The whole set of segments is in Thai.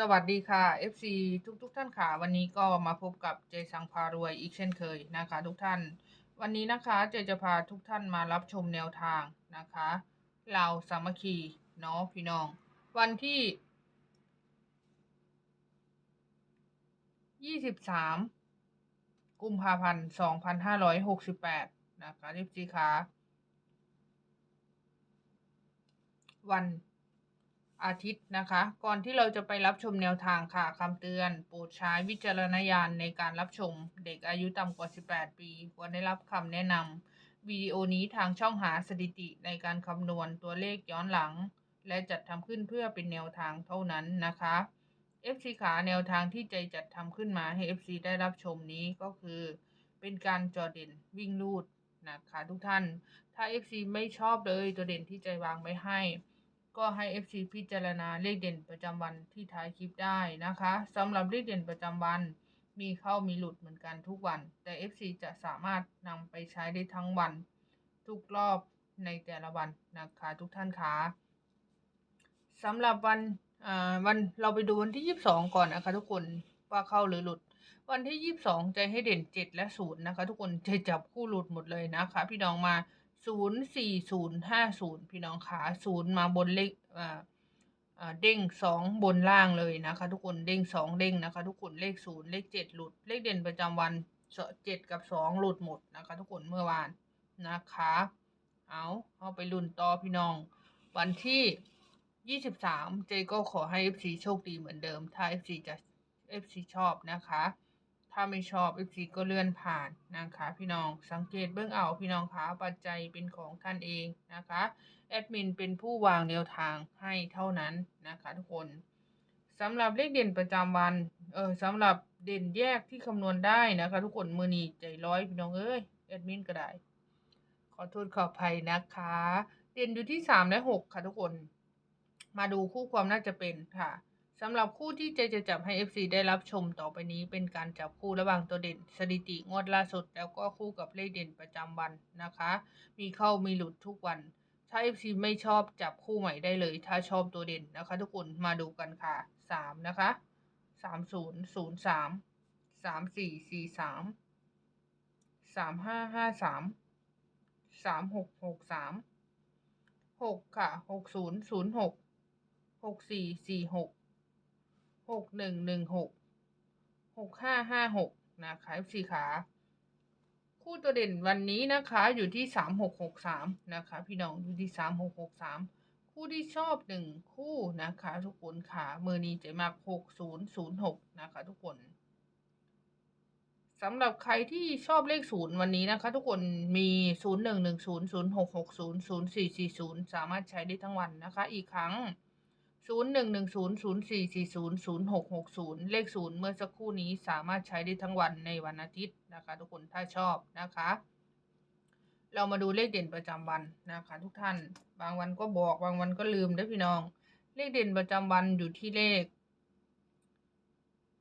สวัสดีค่ะ FC ทุกทุกๆท่านค่ะ วันนี้ก็มาพบกับเจสังพารวยอีกเช่นเคยนะคะ ทุกท่าน วันนี้นะคะเจจะพาทุกท่านมารับชมแนวทางนะคะเราสามัคคีเนาะพี่น้อง วันที่ 23 กุมภาพันธ์2568 นะคะ FC ค่ะวัน อาทิตย์นะคะ ก่อนที่เราจะไปรับชมแนวทางค่ะคำเตือน โปรดใช้วิจารณญาณในการรับชม เด็กอายุต่ำกว่า 18 ปีควรได้รับคำแนะนำวิดีโอนี้ทางช่องหาสถิติในการคำนวณตัวเลขย้อนหลัง และจัดทำขึ้นเพื่อเป็นแนวทางเท่านั้นนะคะ FC ขาแนวทางที่ใจจัดทำขึ้นมาให้ FC ได้รับชมนี้ก็คือ เป็นการจอเด่นวิ่งลูดนะคะทุกท่าน ถ้า FC ไม่ชอบเลยตัวเด่นที่ใจวางไว้ให้ ก็ให้ FC พิจารณาเลขเด่นประจำวันที่ท้ายคลิปได้นะคะสำหรับเลขเด่นประจำวันมีเข้ามีหลุดเหมือนกันทุกวัน แต่ FC จะสามารถนำไปใช้ได้ทั้งวัน ทุกรอบในแต่ละวันนะคะทุกท่านคะสำหรับวันอ่าวันเราไปดูวันที่ 22 ก่อนนะคะ ทุกคนว่าเข้าหรือหลุด วันที่ 22 ใจให้เด่น 7 และ 0 นะคะ ทุกคนจะจับคู่หลุดหมดเลยนะคะ พี่น้องมา ศูนย์สี่ศูนย์ห้าศูนย์พี่น้องขาศูนย์มาบนเลขอ่าเด้งสองบนล่างเลยนะคะ ทุกคนเด้งสองเด้งนะคะ ทุกคนเลขศูนย์เลขเจ็ดหลุด เลขเด่นประจำวันเจ็ดกับสองหลุดหมดนะคะ ทุกคนเมื่อวานนะคะ เอาเอาไปลุ้นต่อพี่น้อง วันที่ยี่สิบสามเจก็ขอให้ FC โชคดีเหมือนเดิม ถ้า FC จะ FC ชอบนะคะ ถ้าไม่ชอบ FC ก็เลื่อนผ่านนะคะพี่น้องสังเกตเบื้องเอาพี่น้องคะปัจจัยเป็นของท่านเองนะคะแอดมินเป็นผู้วางแนวทางให้เท่านั้นนะคะทุกคนสำหรับเลขเด่นประจำวันเออสำหรับเด่นแยกที่คำนวณได้นะคะทุกคนมือนีใจร้อยพี่น้องเอ้ยแอดมินก็ได้ ขอโทษขออภัยนะคะ เด่นอยู่ที่สามและหกค่ะทุกคน มาดูคู่ความน่าจะเป็นค่ะ สำหรับคู่ที่เจจะจับให้ FC ได้รับชมต่อไปนี้เป็นการจับคู่ระหว่างตัวเด่น สถิติงวดล่าสุด แล้วก็คู่กับเลขเด่นประจำวันนะคะ มีเข้ามีหลุดทุกวัน ถ้า FC ไม่ชอบจับคู่ใหม่ได้เลย ถ้าชอบตัวเด่นนะคะ ทุกคนมาดูกันค่ะสามนะคะสามศูนย์ศูนย์สามสามสี่สี่สามสามห้าห้าสามสามหกหกสามหกค่ะหกศูนย์ศูนย์ หกหนึ่งหนึ่งหกหกห้าห้าหกนะคะสี่ขา คู่ตัวเด่นวันนี้นะคะอยู่ที่สามหกหกสามนะคะ พี่น้องอยู่ที่สามหกหกสามคู่ที่ชอบหนึ่งคู่นะคะ ทุกคนขามือนี้จะมากหกศูนย์ศูนย์หกนะคะทุกคนสำหรับใครที่ชอบเลขศูนย์วันนี้นะคะ ทุกคนมีศูนย์หนึ่งหนึ่งศูนย์ศูนย์หกหกศูนย์ศูนย์สี่สี่ศูนย์สามารถใช้ได้ทั้งวันนะคะ อีกครั้ง ศูนย์หนึ่งหนึ่งศูนย์ศูนย์สี่สี่ศูนย์ศูนย์หกหกศูนย์เลขศูนย์เมื่อสักครู่นี้สามารถใช้ได้ทั้งวันในวันอาทิตย์นะคะ ทุกคนถ้าชอบนะคะ เรามาดูเลขเด่นประจำวันนะคะ ทุกท่าน บางวันก็บอกบางวันก็ลืมได้พี่น้อง เลขเด่นประจำวันอยู่ที่เลข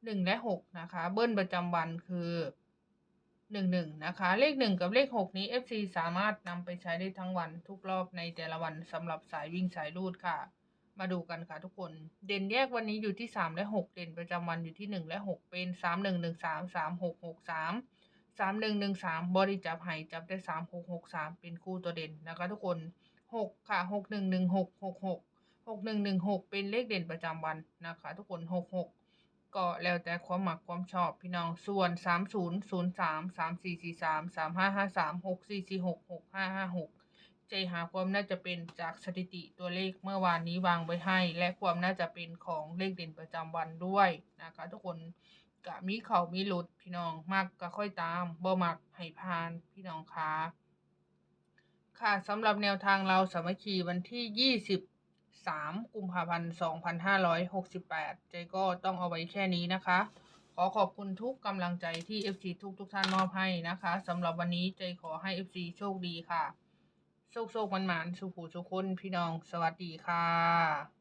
หนึ่งและหกนะคะ เบิ้ลประจำวันคือหนึ่งหนึ่งนะคะ เลขหนึ่งกับเลขหกนี้ FC สามารถนำไปใช้ได้ทั้งวันทุกรอบในแต่ละวันสำหรับสายวิ่งสายรูดค่ะ มาดูกันค่ะทุกคน เด่นแยกวันนี้อยู่ที่สามและหกเด่นประจำวันอยู่ที่หนึ่งและหกเป็นสามหนึ่งหนึ่งสามสามหกหกสามสามหนึ่งหนึ่งสามบริจับไห้จับได้สามหกหกสามเป็นคู่ตัวเด่นนะคะทุกคนหกค่ะหกหนึ่งหนึ่งหกหกหกหกหนึ่งหนึ่งหกเป็นเลขเด่นประจำวันนะคะ ทุกคนหกหกก็แล้วแต่ความหมักความชอบพี่น้องส่วนสามศูนย์ศูนย์สามสามสี่สี่สามสามห้าห้าสามหกสี่สี่หกหกห้าห้าหก ใจหาความน่าจะเป็นจากสถิติตัวเลขเมื่อวานนี้วางไว้ให้ และความน่าจะเป็นของเลขเด่นประจำวันด้วยนะคะทุกคนกะมีเขามีหลุดพี่น้องมากก็ค่อยตามบ่มักให้พานพี่น้องคะค่ะสำหรับแนวทางเราสามัคคีวันที่ 23 กุมภาพันธ์ 2568 ใจก็ต้องเอาไว้แค่นี้นะคะ ขอขอบคุณทุกกำลังใจที่ FC ทุกทุกท่านมอบให้นะคะสำหรับวันนี้ใจขอให้ FC โชคดีค่ะ โชคโชคมันหมานสุขูสุขคนพี่น้องสวัสดีค่ะ